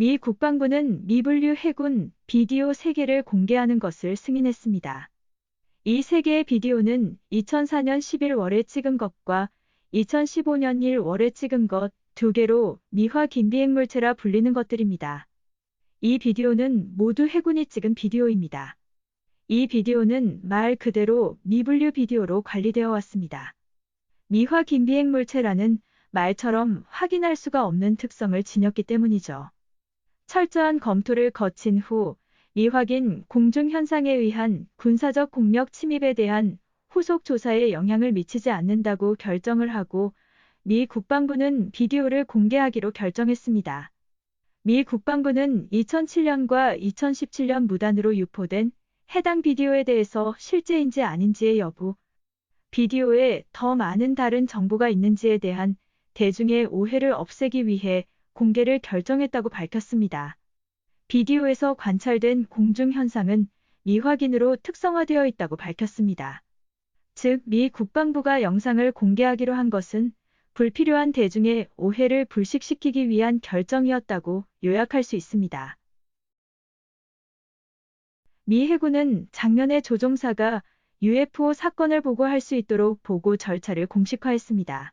미 국방부는 미분류 해군 비디오 3개를 공개하는 것을 승인했습니다. 이 3개의 비디오는 2004년 11월에 찍은 것과 2015년 1월에 찍은 것 두 개로 미화 긴비행물체라 불리는 것들입니다. 이 비디오는 모두 해군이 찍은 비디오입니다. 이 비디오는 말 그대로 미분류 비디오로 관리되어 왔습니다. 미화 긴비행물체라는 말처럼 확인할 수가 없는 특성을 지녔기 때문이죠. 철저한 검토를 거친 후 미확인 공중현상에 의한 군사적 공력 침입에 대한 후속 조사에 영향을 미치지 않는다고 결정을 하고 미 국방부는 비디오를 공개하기로 결정했습니다. 미 국방부는 2007년과 2017년 무단으로 유포된 해당 비디오에 대해서 실제인지 아닌지의 여부, 비디오에 더 많은 다른 정보가 있는지에 대한 대중의 오해를 없애기 위해 공개를 결정했다고 밝혔습니다. 비디오에서 관찰된 공중 현상은 미확인으로 특성화되어 있다고 밝혔습니다. 즉, 미 국방부가 영상을 공개하기로 한 것은 불필요한 대중의 오해를 불식시키기 위한 결정이었다고 요약할 수 있습니다. 미 해군은 작년에 조종사가 UFO 사건을 보고할 수 있도록 보고 절차를 공식화했습니다.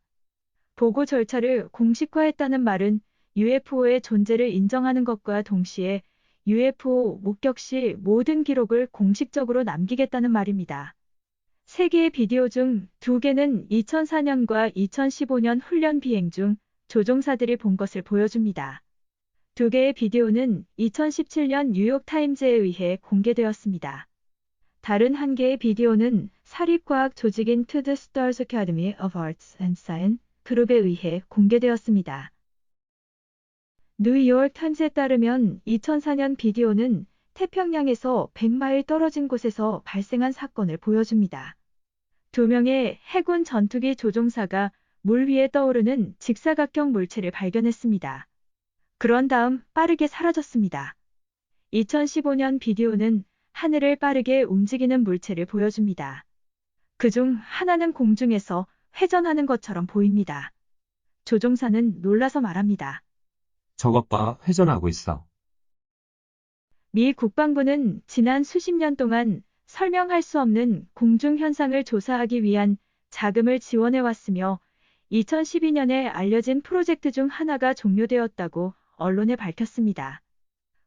보고 절차를 공식화했다는 말은 UFO의 존재를 인정하는 것과 동시에 UFO 목격 시 모든 기록을 공식적으로 남기겠다는 말입니다. 세 개의 비디오 중 두 개는 2004년과 2015년 훈련 비행 중 조종사들이 본 것을 보여줍니다. 두 개의 비디오는 2017년 뉴욕타임즈에 의해 공개되었습니다. 다른 한 개의 비디오는 사립과학 조직인 To the Stars Academy of Arts and Science 그룹에 의해 공개되었습니다. 뉴욕 타임즈에 따르면 2004년 비디오는 태평양에서 100마일 떨어진 곳에서 발생한 사건을 보여줍니다. 두 명의 해군 전투기 조종사가 물 위에 떠오르는 직사각형 물체를 발견했습니다. 그런 다음 빠르게 사라졌습니다. 2015년 비디오는 하늘을 빠르게 움직이는 물체를 보여줍니다. 그중 하나는 공중에서 회전하는 것처럼 보입니다. 조종사는 놀라서 말합니다. 저것 봐, 회전하고 있어. 미 국방부는 지난 수십 년 동안 설명할 수 없는 공중 현상을 조사하기 위한 자금을 지원해 왔으며 2012년에 알려진 프로젝트 중 하나가 종료되었다고 언론에 밝혔습니다.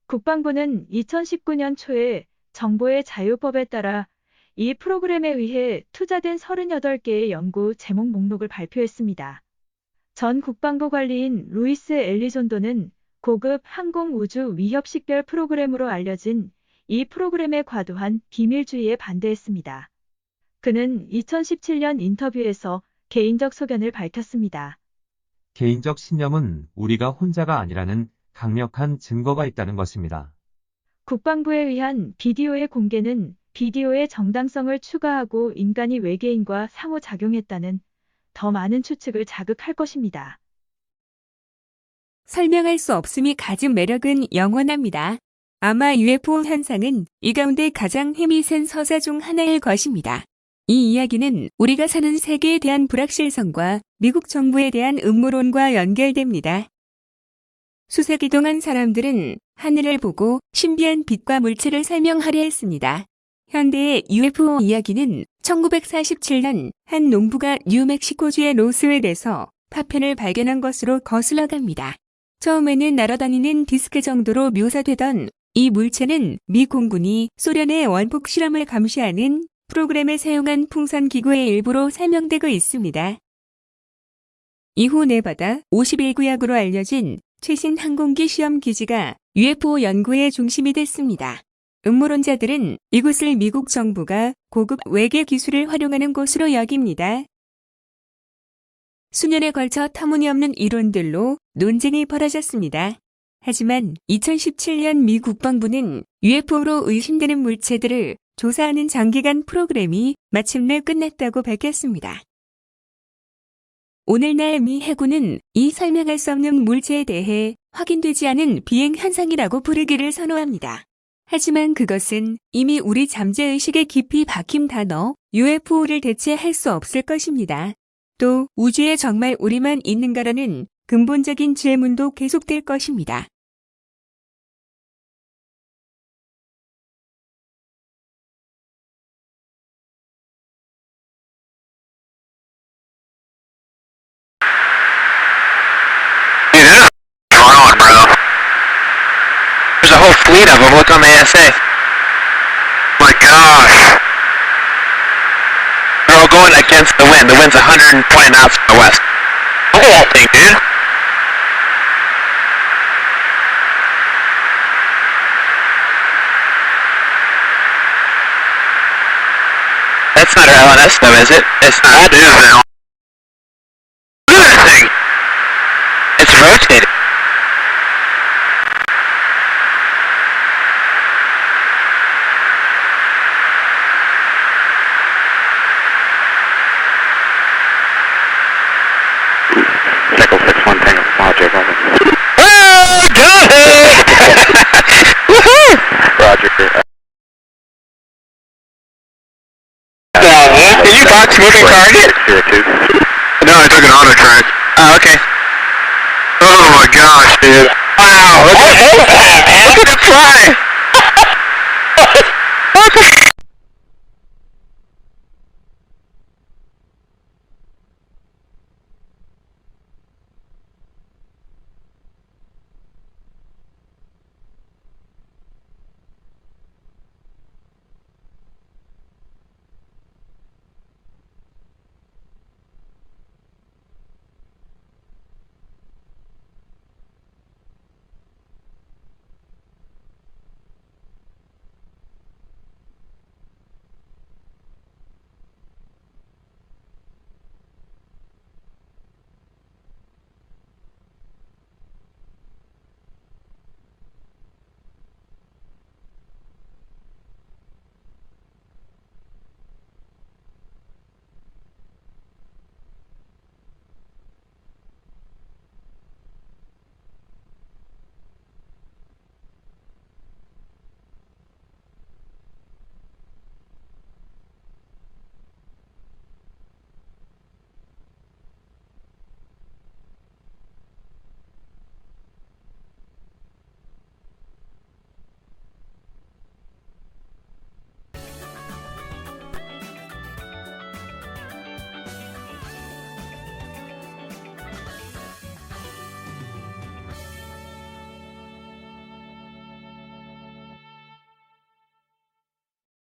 국방부는 2019년 초에 정보의 자유법에 따라 이 프로그램에 의해 투자된 38개의 연구 제목 목록을 발표했습니다. 전 국방부 관리인 루이스 엘리존도는 고급 항공 우주 위협 식별 프로그램으로 알려진 이 프로그램의 과도한 비밀주의에 반대했습니다. 그는 2017년 인터뷰에서 개인적 소견을 밝혔습니다. 개인적 신념은 우리가 혼자가 아니라는 강력한 증거가 있다는 것입니다. 국방부에 의한 비디오의 공개는 비디오의 정당성을 추가하고 인간이 외계인과 상호작용했다는 더 많은 추측을 자극할 것입니다. 설명할 수 없음이 가진 매력은 영원합니다. 아마 UFO 현상은 이 가운데 가장 힘이 센 서사 중 하나일 것입니다. 이 이야기는 우리가 사는 세계에 대한 불확실성과 미국 정부에 대한 음모론과 연결됩니다. 수세기 동안 사람들은 하늘을 보고 신비한 빛과 물체를 설명하려 했습니다. 현대의 UFO 이야기는 1947년 한 농부가 뉴멕시코주의 로스웰에서 파편을 발견한 것으로 거슬러 갑니다. 처음에는 날아다니는 디스크 정도로 묘사되던 이 물체는 미 공군이 소련의 원폭 실험을 감시하는 프로그램에 사용한 풍선 기구의 일부로 설명되고 있습니다. 이후 네바다 51구역으로 알려진 최신 항공기 시험 기지가 UFO 연구의 중심이 됐습니다. 음모론자들은 이곳을 미국 정부가 고급 외계 기술을 활용하는 곳으로 여깁니다. 수년에 걸쳐 터무니없는 이론들로 논쟁이 벌어졌습니다. 하지만 2017년 미 국방부는 UFO로 의심되는 물체들을 조사하는 장기간 프로그램이 마침내 끝났다고 밝혔습니다. 오늘날 미 해군은 이 설명할 수 없는 물체에 대해 확인되지 않은 비행 현상이라고 부르기를 선호합니다. 하지만 그것은 이미 우리 잠재의식에 깊이 박힌 단어 UFO를 대체할 수 없을 것입니다. 또 우주에 정말 우리만 있는가라는 근본적인 질문도 계속될 것입니다. Fleet of them. Look on the ASA. My gosh. They're all going against the wind. The wind's 120 knots from the west. Look at that thing, dude. That's not our LNS though, is it? It's not. That is now. Look at that thing. It's rotating. Echo 6-1 Tango Logic, over. Oh, got it! Woohoo! Roger. Did you box moving target? No, I took an auto track. Oh, okay. Oh my gosh, dude. Wow, look at, look at it fly! What the